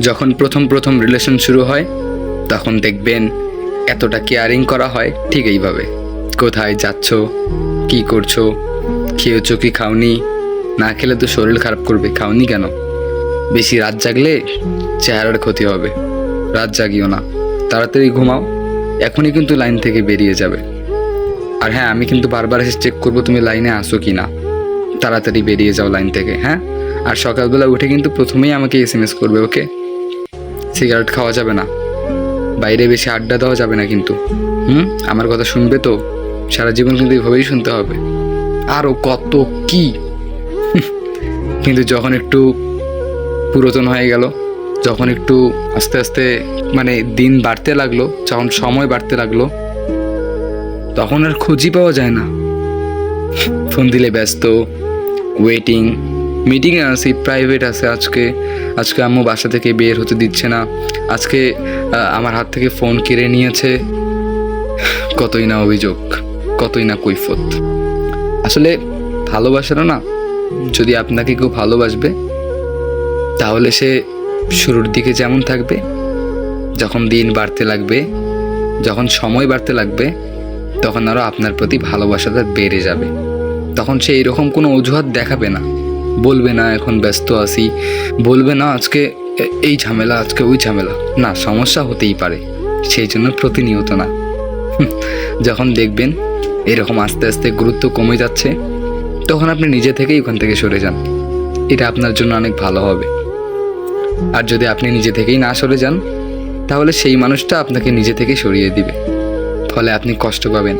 যখন প্রথম প্রথম রিলেশন শুরু হয়, তখন দেখবেন এতটা কেয়ারিং করা হয় ঠিক এইভাবে। কোথায় যাচ্ছ? কি করছ? খেয়েছো কি খাওনি? না খেলে তো শরীর খারাপ করবে, খাওনি কেন? বেশি রাত জাগলে চেহারার ক্ষতি হবে। রাত জাগিও না। তাড়াতাড়ি ঘুমাও। এখনই কিন্তু লাইন থেকে বেরিয়ে যাবে। আর হ্যাঁ আমি কিন্তু বারবার এসে চেক করব তুমি লাইনে আসো কি না তাড়াতাড়ি বেরিয়ে যাও লাইন থেকে হ্যাঁ? আর সকালবেলা উঠে কিন্তু প্রথমেই আমাকে এস এম এস করবে ওকে সিগারেট খাওয়া যাবে না। বাইরে বেশি আড্ডা দেওয়া যাবে না কিন্তু। হুম? আমার কথা শুনবে তো? সারা জীবন কিন্তু এইভাবেই শুনতে হবে। আরও কত কি? কিন্তু যখন একটু পুরাতন হয়ে গেল, যখন একটু আস্তে আস্তে মানে দিন বাড়তে লাগল, যখন সময় বাড়তে লাগল, তখন আর খুঁজি পাওয়া যায় না। ফোন দিলে ব্যস্ত ওয়েটিং মিটিংয়ে আছি প্রাইভেট আছে আজকে। আজকে আম্মু বাসা থেকে বের হতে দিচ্ছে না। আজকে আমার হাত থেকে ফোন কেড়ে নিয়েছে। কতই না অভিযোগ, কতই না কৈফত। আসলে, ভালোবাসারও না, যদি আপনাকে কেউ ভালোবাসবে, তাহলে সে শুরুর দিকে যেমন থাকবে, যখন দিন বাড়তে লাগবে, যখন সময় বাড়তে লাগবে, তখন আরও আপনার প্রতি ভালোবাসাটা বেড়ে যাবে। তখন সে এরকম কোনো অজুহাত দেখাবে না। বলবে না, এখন ব্যস্ত আছি। বলবে না, আজকে এই ঝামেলা, আজকে ওই ঝামেলা। না, সমস্যা হতেই পারে, সেই জন্য প্রতিনিয়ত না। যখন দেখবেন এরকম আস্তে আস্তে গুরুত্ব কমে যাচ্ছে, তখন আপনি নিজে থেকেই ওখান থেকে সরে যান। এটা আপনার জন্য অনেক ভালো হবে। আর যদি আপনি নিজে থেকেই না সরে যান, তাহলে সেই মানুষটা আপনাকে নিজে থেকে সরিয়ে দিবে। ফলে আপনি কষ্ট পাবেন।